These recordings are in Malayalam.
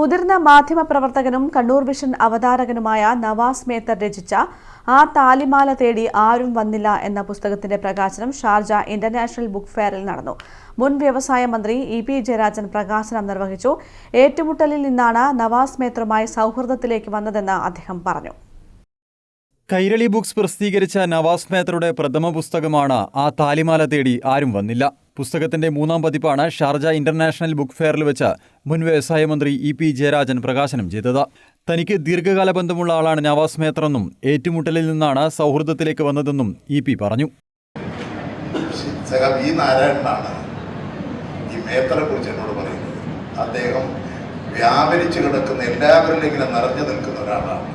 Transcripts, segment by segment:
മുതിർന്ന മാധ്യമപ്രവർത്തകനും കണ്ണൂർ വിഷൻ അവതാരകനുമായ നവാസ് മേത്തർ രചിച്ച ആ താലിമാല തേടി ആരും വന്നില്ല എന്ന പുസ്തകത്തിന്റെ പ്രകാശനം ഷാർജ ഇന്റർനാഷണൽ ബുക്ക് ഫെയറിൽ നടന്നു. മുൻ വ്യവസായ മന്ത്രി ഇ പി ജയരാജൻ പ്രകാശനം നിർവഹിച്ചു. ഏറ്റുമുട്ടലിൽ നിന്നാണ് നവാസ് മേത്തറുമായി സൗഹൃദത്തിലേക്ക് വന്നതെന്ന് അദ്ദേഹം പറഞ്ഞു. കൈരളി ബുക്സ് പ്രസിദ്ധീകരിച്ച നവാസ് മേത്തറുടെ പ്രഥമ പുസ്തകമാണ് ആ താലിമാല തേടി ആരും വന്നില്ല. പുസ്തകത്തിന്റെ മൂന്നാം പതിപ്പാണ് ഷാർജ ഇന്റർനാഷണൽ ബുക്ക് ഫെയറിൽ വെച്ച് മുൻ വ്യവസായ മന്ത്രി ഇ പി ജയരാജൻ പ്രകാശനം ചെയ്തത്. തനിക്ക് ദീർഘകാല ബന്ധമുള്ള ആളാണ് നവാസ് മേത്തറെന്നും ഏറ്റുമുട്ടലിൽ നിന്നാണ് സൗഹൃദത്തിലേക്ക് വന്നതെന്നും ഇ പി പറഞ്ഞു. ഈ നാരായണനാണ് ഈ മേത്തറെ കുറിച്ച് എന്നോട് പറയുന്നത്. അദ്ദേഹം വ്യാപരിച്ചു കിടക്കുന്ന നിറഞ്ഞു നിൽക്കുന്ന ഒരാളാണ്.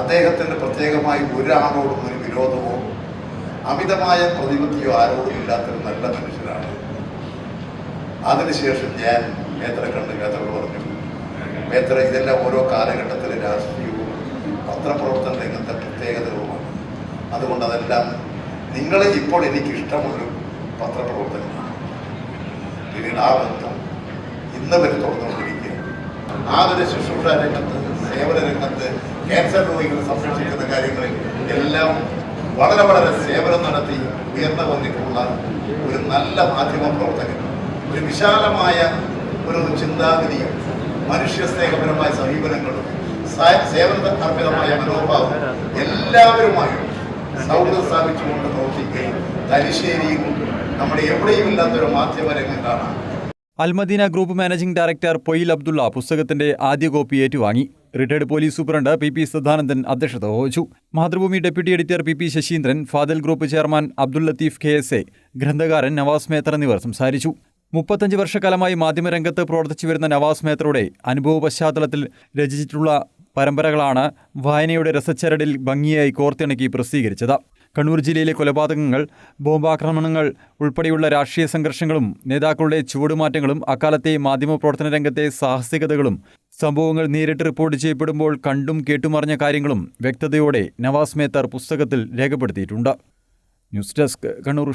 അദ്ദേഹത്തിന് പ്രത്യേകമായി ഒരാളോടും ഒരു വിരോധമോ അമിതമായ പ്രതിപത്തിയോ ആരോടും ഇല്ലാത്തൊരു നല്ല മനുഷ്യനാണ്. അതിനുശേഷം ഞാൻ മേത്ര കണ്ട് മേത്രകൾ പറഞ്ഞു. മേത്ര ഇതെല്ലാം ഓരോ കാലഘട്ടത്തിലെ രാഷ്ട്രീയവും പത്രപ്രവർത്തന രംഗത്തെ പ്രത്യേകതകളുമാണ്. അതുകൊണ്ട് അതെല്ലാം നിങ്ങളെ ഇപ്പോൾ എനിക്ക് ഇഷ്ടമുള്ളൊരു പത്രപ്രവർത്തനമാണ്. പിന്നീട് ആ ബന്ധം ഇന്ന് വരെ തുറന്നുകൊണ്ടിരിക്കുക ആതുര ശുശ്രൂഷ രംഗത്ത് സേവന രംഗത്ത് ക്യാൻസർ രോഗികളെ സംരക്ഷിക്കുന്ന കാര്യങ്ങളിൽ എല്ലാം വളരെ വളരെ സേവനം നടത്തി ഉയർന്നു വന്നിട്ടുള്ള ഒരു നല്ല മാധ്യമ പ്രവർത്തകൻ. ഒരു വിശാലമായ ഒരു ചിന്താഗതിയും മനുഷ്യ സ്നേഹപരമായ സമീപനങ്ങളും സേവന അർപ്പിതമായ മനോഭാവം എല്ലാവരുമായും സൗഹൃദം സ്ഥാപിച്ചുകൊണ്ട് പ്രവർത്തിക്കുകയും തലശ്ശേരിയും നമ്മുടെ എവിടെയും ഇല്ലാത്തൊരു മാധ്യമ രംഗം കാണാം. Al Madina group managing director Poyil Abdulla പുസ്തകത്തിന്റെ ആദ്യ കോപ്പി ഏറ്റുവാങ്ങി. Retired police superintendent P P Sadanandan അധ്യക്ഷത വഹിച്ചു. Mathrubhumi deputy editor P P Sasheendran Fadal group chairman Abdul Latheef K S A ഗ്രന്ഥകാരൻ Navas Methar എന്നിവർ സംസാരിച്ചു. മുപ്പത്തഞ്ച് വർഷക്കാലമായി മാധ്യമരംഗത്ത് പ്രവർത്തിച്ചു വരുന്ന നവാസ് മേത്തറുടെ അനുഭവ പശ്ചാത്തലത്തിൽ രചിച്ചിട്ടുള്ള പരമ്പരകളാണ് വായനയുടെ രസച്ചരടിൽ ഭംഗിയായി കോർത്തിണക്കി പ്രസിദ്ധീകരിച്ചത്. കണ്ണൂർ ജില്ലയിലെ കൊലപാതകങ്ങൾ ബോംബാക്രമണങ്ങൾ ഉൾപ്പെടെയുള്ള രാഷ്ട്രീയ സംഘർഷങ്ങളും നേതാക്കളുടെ ചുവടുമാറ്റങ്ങളും അക്കാലത്തെ മാധ്യമപ്രവർത്തന രംഗത്തെ സാഹസികതകളും സംഭവങ്ങൾ നേരിട്ട് റിപ്പോർട്ട് ചെയ്യപ്പെടുമ്പോൾ കണ്ടും കേട്ടുമറിഞ്ഞ കാര്യങ്ങളും വ്യക്തതയോടെ നവാസ് മേത്തർ പുസ്തകത്തിൽ രേഖപ്പെടുത്തിയിട്ടുണ്ട്. News desk Kannur